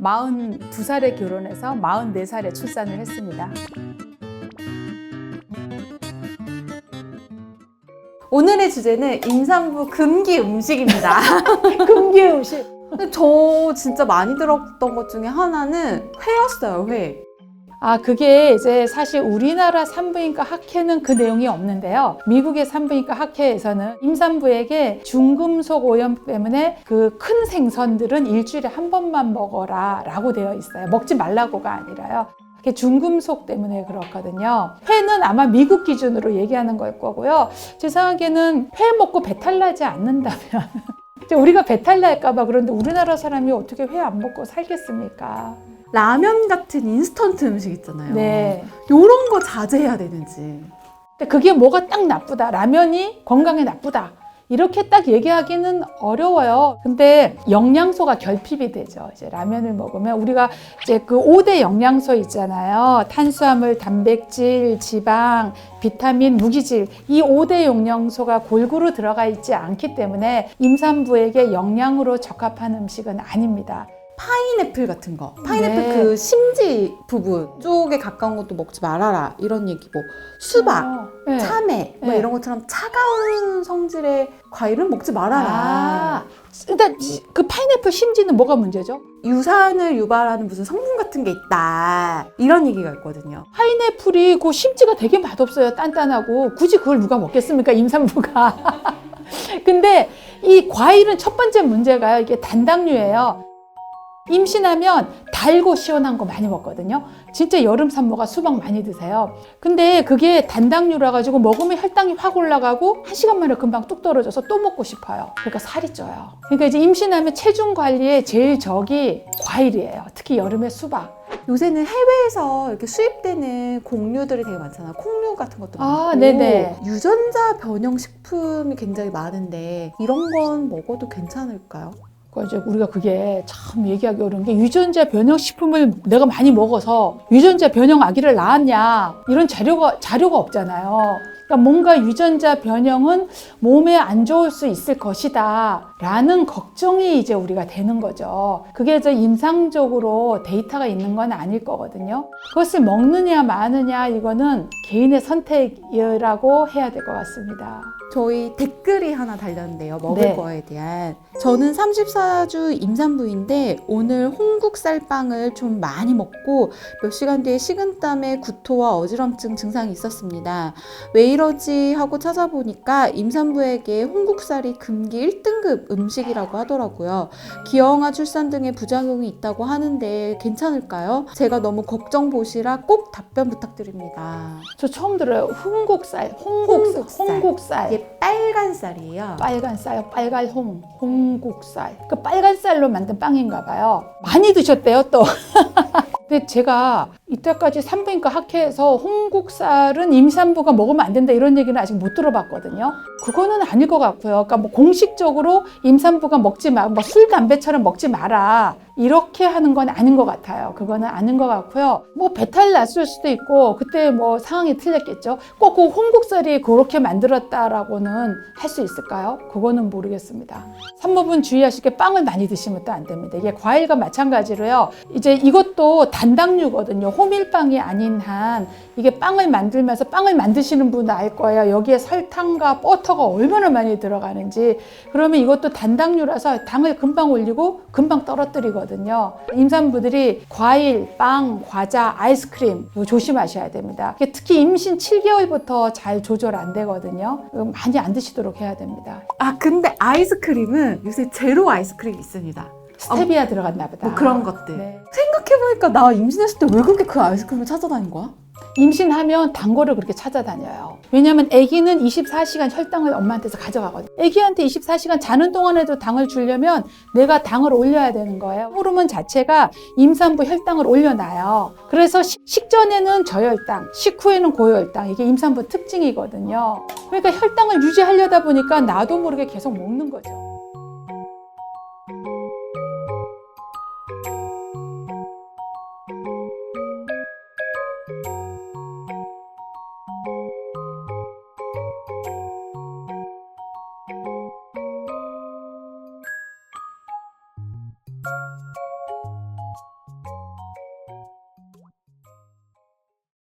42살에 결혼해서 44살에 출산을 했습니다. 오늘의 주제는 임산부 금기 음식입니다. 금기 음식. 근데 저 진짜 많이 들었던 것 중에 하나는 회였어요, 회. 아, 그게 이제 사실 우리나라 산부인과 학회는 그 내용이 없는데요. 미국의 산부인과 학회에서는 임산부에게 중금속 오염 때문에 그 큰 생선들은 일주일에 한 번만 먹어라 라고 되어 있어요. 먹지 말라고가 아니라요. 그게 중금속 때문에 그렇거든요. 회는 아마 미국 기준으로 얘기하는 걸 거고요. 제 생각에는 회 먹고 배탈 나지 않는다면 우리가 배탈 날까봐 그런데 우리나라 사람이 어떻게 회 안 먹고 살겠습니까? 라면 같은 인스턴트 음식 있잖아요. 네. 요런 거 자제해야 되는지. 근데 그게 뭐가 딱 나쁘다. 라면이 건강에 나쁘다. 이렇게 딱 얘기하기는 어려워요. 근데 영양소가 결핍이 되죠. 이제 라면을 먹으면 우리가 이제 그 5대 영양소 있잖아요. 탄수화물, 단백질, 지방, 비타민, 무기질. 이 5대 영양소가 골고루 들어가 있지 않기 때문에 임산부에게 영양으로 적합한 음식은 아닙니다. 파인애플 같은 거. 파인애플 네. 그 심지 부분 쪽에 가까운 것도 먹지 말아라. 이런 얘기고. 수박, 어, 네. 참외, 뭐 네. 이런 것처럼 차가운 성질의 과일은 먹지 말아라. 아, 일단 그 파인애플 심지는 뭐가 문제죠? 유산을 유발하는 무슨 성분 같은 게 있다. 이런 얘기가 있거든요. 파인애플이 그 심지가 되게 맛없어요. 단단하고 굳이 그걸 누가 먹겠습니까? 임산부가. 근데 이 과일은 첫 번째 문제가요. 이게 단당류예요. 임신하면 달고 시원한 거 많이 먹거든요. 진짜 여름 산모가 수박 많이 드세요. 근데 그게 단당류라 가지고 먹으면 혈당이 확 올라가고 한 시간 만에 금방 뚝 떨어져서 또 먹고 싶어요. 그러니까 살이 쪄요. 그러니까 이제 임신하면 체중 관리에 제일 적이 과일이에요. 특히 여름에 수박. 요새는 해외에서 이렇게 수입되는 곡류들이 되게 많잖아요. 콩류 같은 것도 아, 많고 네네. 유전자 변형 식품이 굉장히 많은데 이런 건 먹어도 괜찮을까요? 그 이제 우리가 그게 참 얘기하기 어려운 게 유전자 변형 식품을 내가 많이 먹어서 유전자 변형 아기를 낳았냐 이런 자료가 자료가 없잖아요. 그러니까 뭔가 유전자 변형은 몸에 안 좋을 수 있을 것이다 라는 걱정이 이제 우리가 되는 거죠. 그게 이제 임상적으로 데이터가 있는 건 아닐 거거든요. 그것을 먹느냐 마느냐 이거는 개인의 선택이라고 해야 될 것 같습니다. 저희 댓글이 하나 달렸는데요. 먹을 네. 거에 대한. 저는 34주 임산부인데 오늘 홍국쌀빵을 좀 많이 먹고 몇 시간 뒤에 식은땀에 구토와 어지럼증 증상이 있었습니다. 왜 이러지 하고 찾아보니까 임산부에게 홍국살이 금기 1등급 음식이라고 하더라고요. 기형아 출산 등의 부작용이 있다고 하는데 괜찮을까요? 제가 너무 걱정 보시라 꼭 답변 부탁드립니다. 저 처음 들어요. 홍국살, 홍국살, 홍국살. 홍국살. 빨간 쌀이에요. 빨간 쌀, 빨갈 홍, 홍국살. 그 빨간 쌀로 만든 빵인가 봐요. 많이 드셨대요, 또. 근데 제가 이때까지 산부인과 학회에서 홍국살은 임산부가 먹으면 안 된다 이런 얘기는 아직 못 들어봤거든요. 그거는 아닐 것 같고요. 그러니까 뭐 공식적으로 임산부가 먹지 마, 뭐 술, 담배처럼 먹지 마라. 이렇게 하는 건 아닌 것 같아요. 그거는 아닌 것 같고요. 뭐 배탈 났을 수도 있고 그때 뭐 상황이 틀렸겠죠. 꼭 그 홍국살이 그렇게 만들었다라고는 할 수 있을까요? 그거는 모르겠습니다. 산모분 주의하실 게 빵을 많이 드시면 또 안 됩니다. 이게 과일과 마찬가지로요. 이제 이것도 단당류거든요. 호밀빵이 아닌 한 이게 빵을 만들면서 빵을 만드시는 분은 알 거예요. 여기에 설탕과 버터가 얼마나 많이 들어가는지. 그러면 이것도 단당류라서 당을 금방 올리고 금방 떨어뜨리거든요. 임산부들이 과일, 빵, 과자, 아이스크림 이거 조심하셔야 됩니다. 특히 임신 7개월부터 잘 조절 안 되거든요. 많이 안 드시도록 해야 됩니다. 아 근데 아이스크림은 요새 제로 아이스크림이 있습니다. 스테비아 들어갔나 보다. 뭐 그런 것들. 네. 생각해보니까 나 임신했을 때 왜 그렇게 그 아이스크림을 찾아다닌 거야? 임신하면 단 거를 그렇게 찾아다녀요. 왜냐하면 아기는 24시간 혈당을 엄마한테서 가져가거든요. 아기한테 24시간 자는 동안에도 당을 주려면 내가 당을 올려야 되는 거예요. 호르몬 자체가 임산부 혈당을 올려놔요. 그래서 식- 식전에는 저혈당, 식후에는 고혈당. 이게 임산부 특징이거든요. 그러니까 혈당을 유지하려다 보니까 나도 모르게 계속 먹는 거죠.